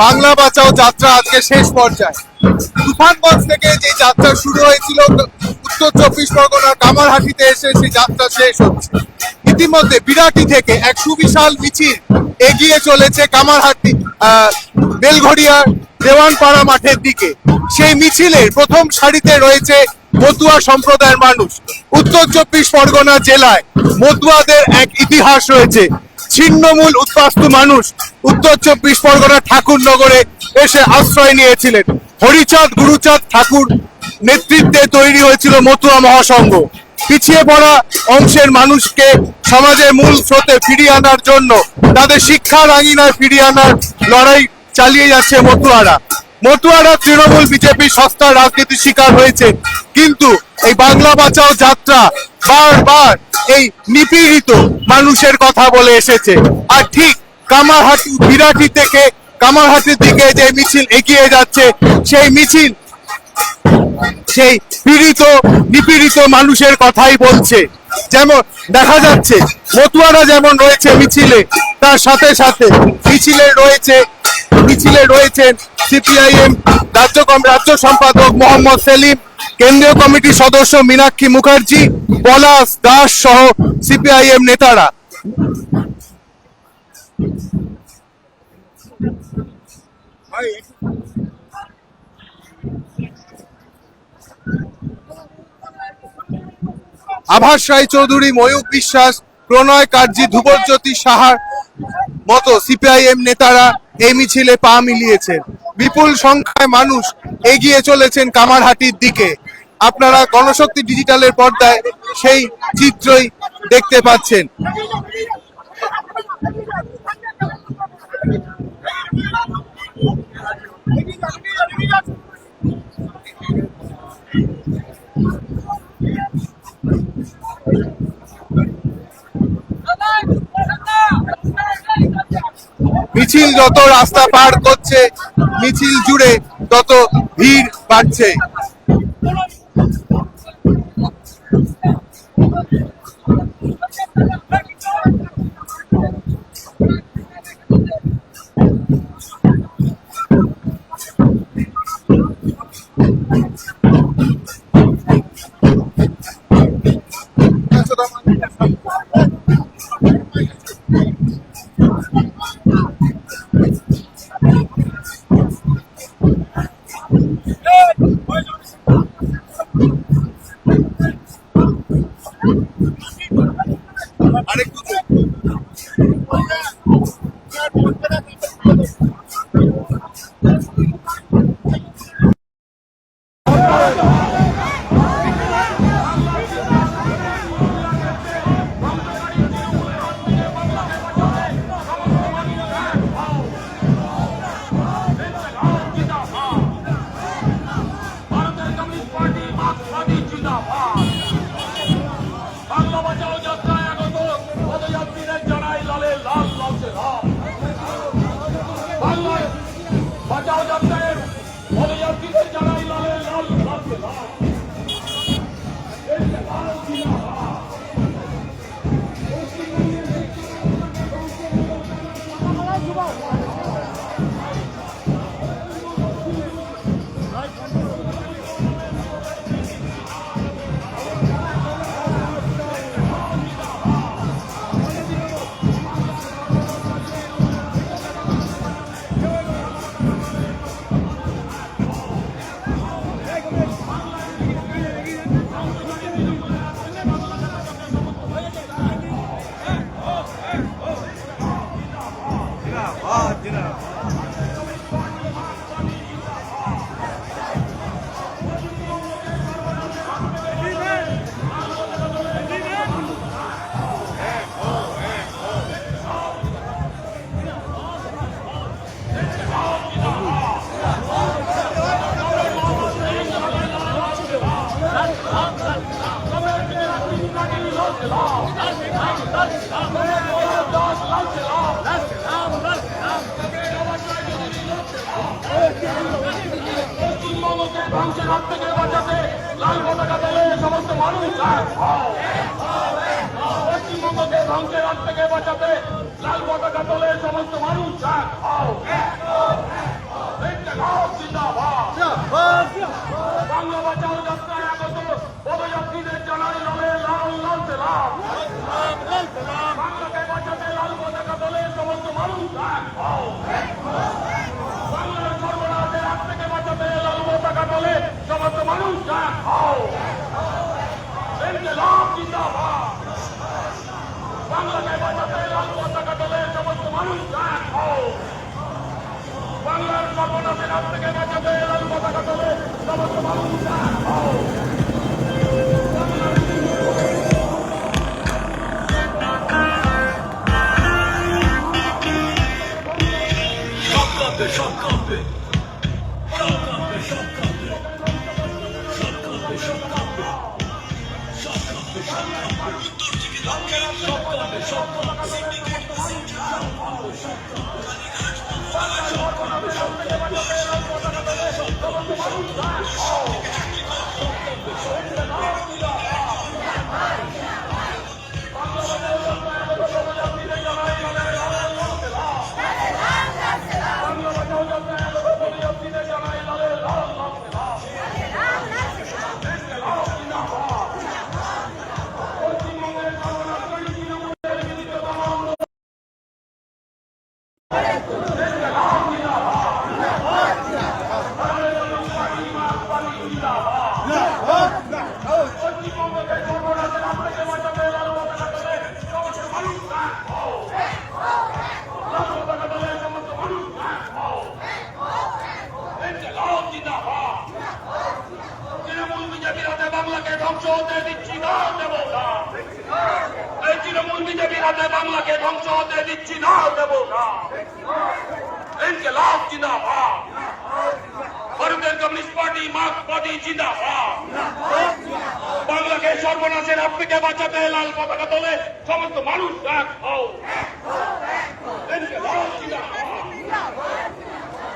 বাংলা বাঁচাও যাত্রা আজকে শেষ পর্যায়ে। তুফানগঞ্জ থেকে যে যাত্রা শুরু হয়েছিল, উত্তর চব্বিশ পরগনার কামারহাটিতে এসে সেই যাত্রা শেষ হচ্ছে। ইতিমধ্যে বিরাটি থেকে এক সুবিশাল মিছিল এগিয়ে চলেছে কামারহাটি বেলঘড়িয়ার দেওয়ানপাড়া মাঠের দিকে। সেই মিছিলের প্রথম সারিতে রয়েছে মতুয়া সম্প্রদায়ের মানুষ। উত্তর চব্বিশ পরগনা জেলায় মতুয়াদের এক ইতিহাস রয়েছে। ছিন্নমূল উদ্বাস্তু মানুষ উত্তর চব্বিশ পরগনা ঠাকুরনগরে এসে আশ্রয় নিয়েছিলেন। হরিচাঁদ, গুরুচাঁদ ঠাকুর নেতৃত্বে তৈরি হয়েছিল মতুয়া মহাসংঘ। পিছিয়ে পড়া অংশের মানুষকে সমাজের মূল স্রোতে ফিরিয়ে আনার জন্য, তাদের শিক্ষার আঙিনায় ফিরিয়ে আনার লড়াই চালিয়ে যাচ্ছে মতুয়ারা। মতুয়ারা তৃণমূল বিজেপি সস্তার রাজনীতির শিকার হয়েছে। কিন্তু এই বাংলা বাঁচাও যাত্রা বারবার এই নিপীড়িত মানুষের কথা বলে এসেছে। আর ঠিক কামারহাটি বিরাটি থেকে কামারহাটির দিকে যে মিছিল এগিয়ে যাচ্ছে, সেই মিছিল সেই পীড়িত, নিপীড়িত মানুষের কথাই বলছে। যেমন দেখা যাচ্ছে মতুয়ারা যেমন রয়েছে মিছিলে, তার সাথে সাথে মিছিলে রয়েছে, মিছিলে রয়েছেন সিপিআইএম রাজ্য রাজ্য সম্পাদক মোহাম্মদ সেলিম, কেন্দ্রীয় কমিটির সদস্য মীনাক্ষী মুখার্জি, পলাশ দাস সহ সিপিআইএম নেতারা। আভাস রায় চৌধুরী ময়ূক বিশ্বাস, প্রণয় কার্জি, ধ্রুবজ্যোতি সাহার মতো সিপিআইএম নেতারা এই মিছিলে পা মিলিয়েছেন। বিপুল সংখ্যায় মানুষ এগিয়ে চলেছেন কামারহাটির দিকে। আপনারা গণশক্তি ডিজিটালের পর্দায় সেই চিত্রই দেখতে পাচ্ছেন। মিছিল যত রাস্তা পার করছে মিছিল জুড়ে তত ভিড় বাড়ছে। ভারতের বাঁচাও যাত্রায় পদযাত্রীদের জানাই লালে লাল লাল। হাত থেকে বাঁচাতে লাল পতাকা তুলে সমস্ত মানুষ পশ্চিমবঙ্গকে ধ্বংসের হাত থেকে বাঁচাতে লাল পতাকা তুলে সমস্ত মানুষ বাংলা বাঁচাও যাত্রায় আগত পদযাত্রীদের জানাই রবে লাল লাল লাল বাংলাকে বাঁচাতে লাল পতাকা তুলে সমস্ত মানুষ বাংলার সর্বনাশের হাত থেকে বাঁচাতে লাল পতাকা তুলে সমস্ত মানুষ এক হও। ইনকিলাব জিন্দাবাদ। বাংলাকে বাঁচাতে, লাল পতাকা দলের সমস্ত মানুষ এক খাও, বাংলার সর্বনাশের হাত থেকে বাঁচাতে, লাল পতাকা দলের সমস্ত মানুষ এক হও। Oh! হাতে বাংলাকে ধ্বংস হতে দিচ্ছি, না দেব ইনকিলাব জিন্দাবাদ। কমিউনিস্ট পার্টি মার্ক্সবাদী জিন্দাবাদ। বাংলাকে সর্বনাশের থেকে বাঁচাতে লাল পতাকা তোলে সমস্ত মানুষ এক হও। ইনকিলাব জিন্দাবাদ।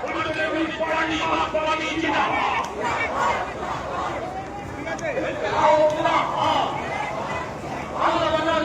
ভারতের জিন্দাবাদ। জানাই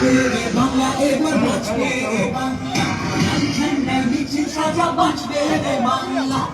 Baş vere bana, baş vere bana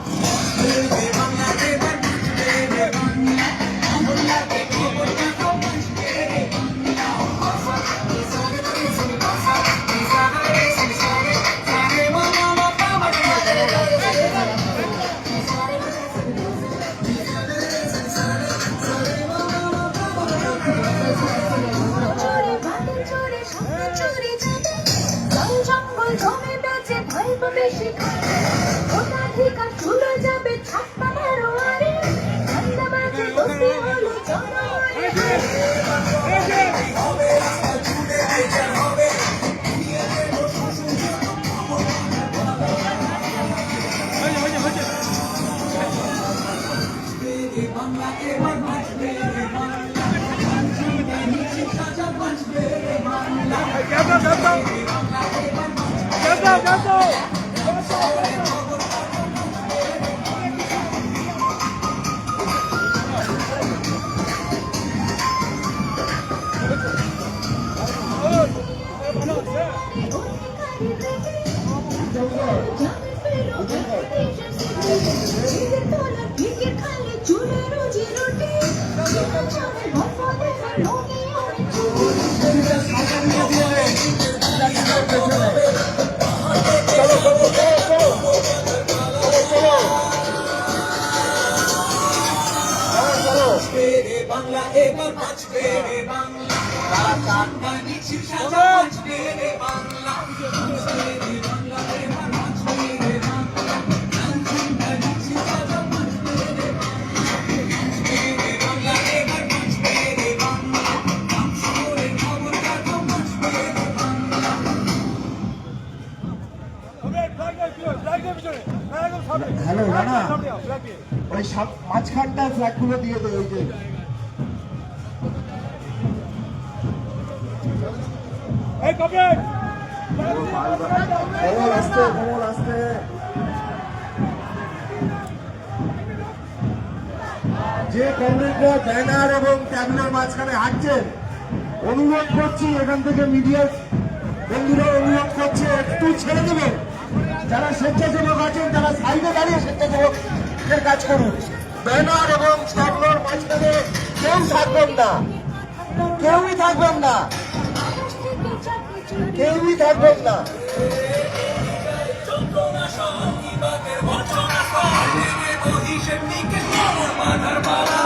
小狗小狗小狗 বাঁচবে রে বাংলা। কান্না নিচে বাঁচবে রে বাংলা। হ্যালো না ওই মাঝখানটা ফ্ল্যাগগুলো দিয়ে দেবে ওই যে। যে কংগ্রেসরা ব্যানার এবং ট্যাবলার মাঝখানে হাঁটছেন অনুরোধ করছি এখান থেকে মিডিয়ার বন্ধুরা অনুরোধ করছে, একটু ছেড়ে দেবেন। যারা স্বেচ্ছাসেবক আছেন, তারা সাইডে দাঁড়িয়ে স্বেচ্ছাসেবকের কাজ করুন। ব্যানার এবং ট্যাবলার মাঝখানে কেউ থাকবেন না। কেউই থাকবেন না। কেউই থাকবেন না। বাধার বাধা